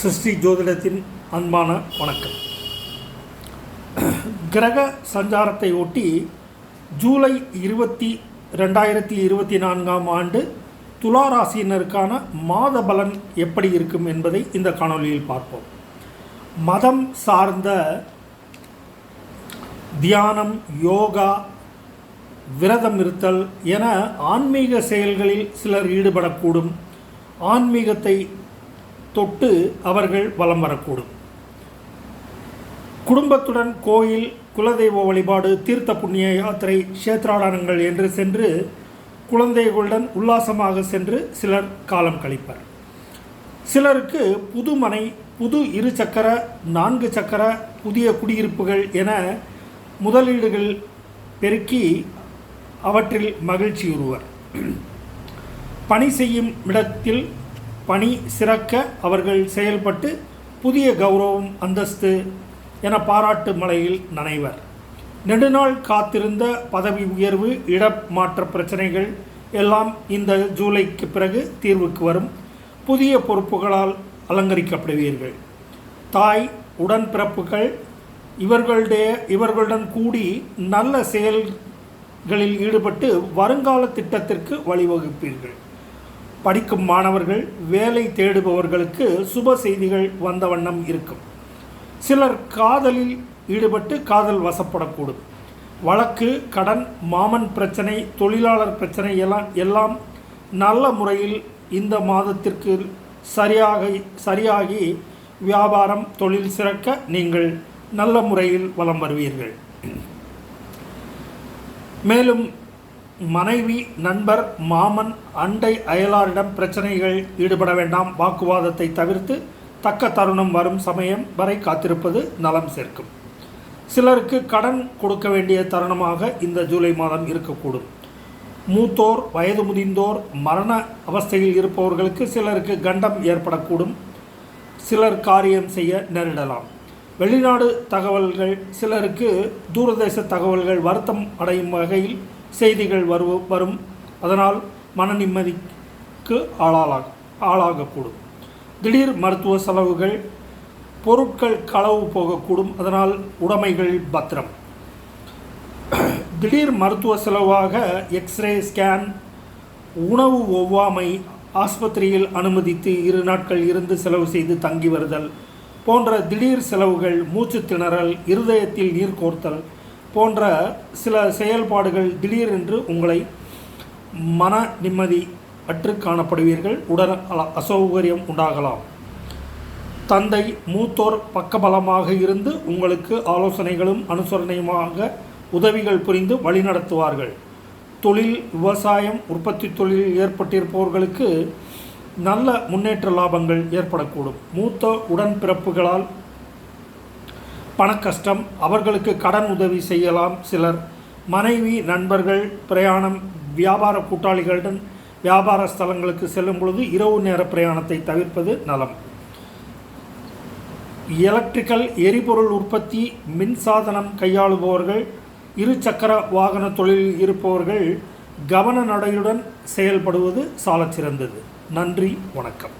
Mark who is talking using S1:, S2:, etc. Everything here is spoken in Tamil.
S1: சிருஷ்டி ஜோதிடத்தின் அன்பான வணக்கம். கிரக சஞ்சாரத்தை ஒட்டி ஜூலை இருபத்தி ரெண்டாயிரத்தி இருபத்தி நான்காம் ஆண்டு துலா ராசியினருக்கான மாத பலன் எப்படி இருக்கும் என்பதை இந்த காணொளியில் பார்ப்போம். மதம் சார்ந்த தியானம் யோகா விரதம் இருத்தல் என ஆன்மீக செயல்களில் சிலர் ஈடுபடக்கூடும். ஆன்மீகத்தை தொட்டு அவர்கள் வலம் வரக்கூடும். குடும்பத்துடன் கோயில் குலதெய்வ வழிபாடு தீர்த்த புண்ணிய யாத்திரை கஷேத்ராடனங்கள் என்று சென்று குழந்தைகளுடன் உல்லாசமாக சென்று சிலர் காலம் கழிப்பர். சிலருக்கு புது மனை புது இரு சக்கர நான்கு சக்கர புதிய குடியிருப்புகள் என முதலீடுகள் பெருக்கி அவற்றில் மகிழ்ச்சியுறுவர். பணி செய்யும் இடத்தில் பணி சிறக்க அவர்கள் செயல்பட்டு புதிய கௌரவம் அந்தஸ்து என பாராட்டு மலையில் நனைவர். நெடுநாள் காத்திருந்த பதவி உயர்வு இடமாற்ற பிரச்சனைகள் எல்லாம் இந்த ஜூலைக்கு பிறகு தீர்வுக்கு வரும். புதிய பொறுப்புகளால் அலங்கரிக்கப்படுவீர்கள். தாய் உடன்பிறப்புகள் இவர்களுடைய இவர்களுடன் கூடி நல்ல செயல்களில் ஈடுபட்டு வருங்கால திட்டத்திற்கு வழிவகுப்பீர்கள். படிக்கும் மாணவர்கள் வேலை தேடுபவர்களுக்கு சுப செய்திகள் வந்த வண்ணம் இருக்கும். சிலர் காதலில் ஈடுபட்டு காதல் வசப்படக்கூடும். வழக்கு கடன் மாமன் பிரச்சனை தொழிலாளர் பிரச்சனை எல்லாம் எல்லாம் நல்ல முறையில் இந்த மாதத்திற்கு சரியாக சரியாகி வியாபாரம் தொழில் சிறக்க நீங்கள் நல்ல முறையில் வலம் வருவீர்கள். மேலும் மனைவி நண்பர் மாமன் அண்டை அயலாரிடம் பிரச்சனைகள் ஈடுபட வேண்டாம். வாக்குவாதத்தை தவிர்த்து தக்க தருணம் வரும் சமயம் வரை காத்திருப்பது நலம் சேர்க்கும். சிலருக்கு கடன் கொடுக்க வேண்டிய தருணமாக இந்த ஜூலை மாதம் இருக்கக்கூடும். மூத்தோர் வயது முதிந்தோர் மரண அவஸ்தையில் இருப்பவர்களுக்கு சிலருக்கு கண்டம் ஏற்படக்கூடும். சிலர் காரியம் செய்ய நேரிடலாம். வெளிநாடு தகவல்கள் சிலருக்கு தூரதேச தகவல்கள் வருத்தம் அடையும் வகையில் செய்திகள் வரு வரும். அதனால் மன நிம்மதிக்கு ஆளாக ஆளாகக்கூடும். திடீர் மருத்துவ செலவுகள் பொருட்கள் களவு போகக்கூடும். அதனால் உடைமைகள் பத்திரம். திடீர் மருத்துவ செலவாக எக்ஸ்ரே ஸ்கேன் உணவு ஒவ்வாமை ஆஸ்பத்திரியில் அனுமதித்து இரு நாட்கள் இருந்து செலவு செய்து தங்கி வருதல் போன்ற திடீர் செலவுகள் மூச்சு திணறல் இருதயத்தில் நீர் கோர்த்தல் போன்ற சில செயல்பாடுகள் திடீரென்று உங்களை மன நிம்மதி அற்று காணப்படுவீர்கள். உடல் அல- அசௌகரியம் உண்டாகலாம். தந்தை மூத்தோர் பக்கபலமாக இருந்து உங்களுக்கு ஆலோசனைகளும் அனுசரணையுமாக உதவிகள் புரிந்து வழிநடத்துவார்கள் தொழில் விவசாயம் உற்பத்தி தொழிலில் ஏற்பட்டிருப்பவர்களுக்கு நல்ல முன்னேற்ற லாபங்கள் ஏற்படக்கூடும். மூத்த உடன்பிறப்புகளால் பணக்கஷ்டம் அவர்களுக்கு கடன் உதவி செய்யலாம் சிலர். மனைவி நண்பர்கள் பிரயாணம் வியாபார கூட்டாளிகளுடன் வியாபார ஸ்தலங்களுக்கு செல்லும் பொழுது இரவு நேர பிரயாணத்தை தவிர்ப்பது நலம். எலக்ட்ரிக்கல் எரிபொருள் உற்பத்தி மின்சாதனம் கையாளுபவர்கள் இருசக்கர வாகன தொழிலில் இருப்பவர்கள் கவன நடையுடன் செயல்படுவது சாலச்சிறந்தது. நன்றி வணக்கம்.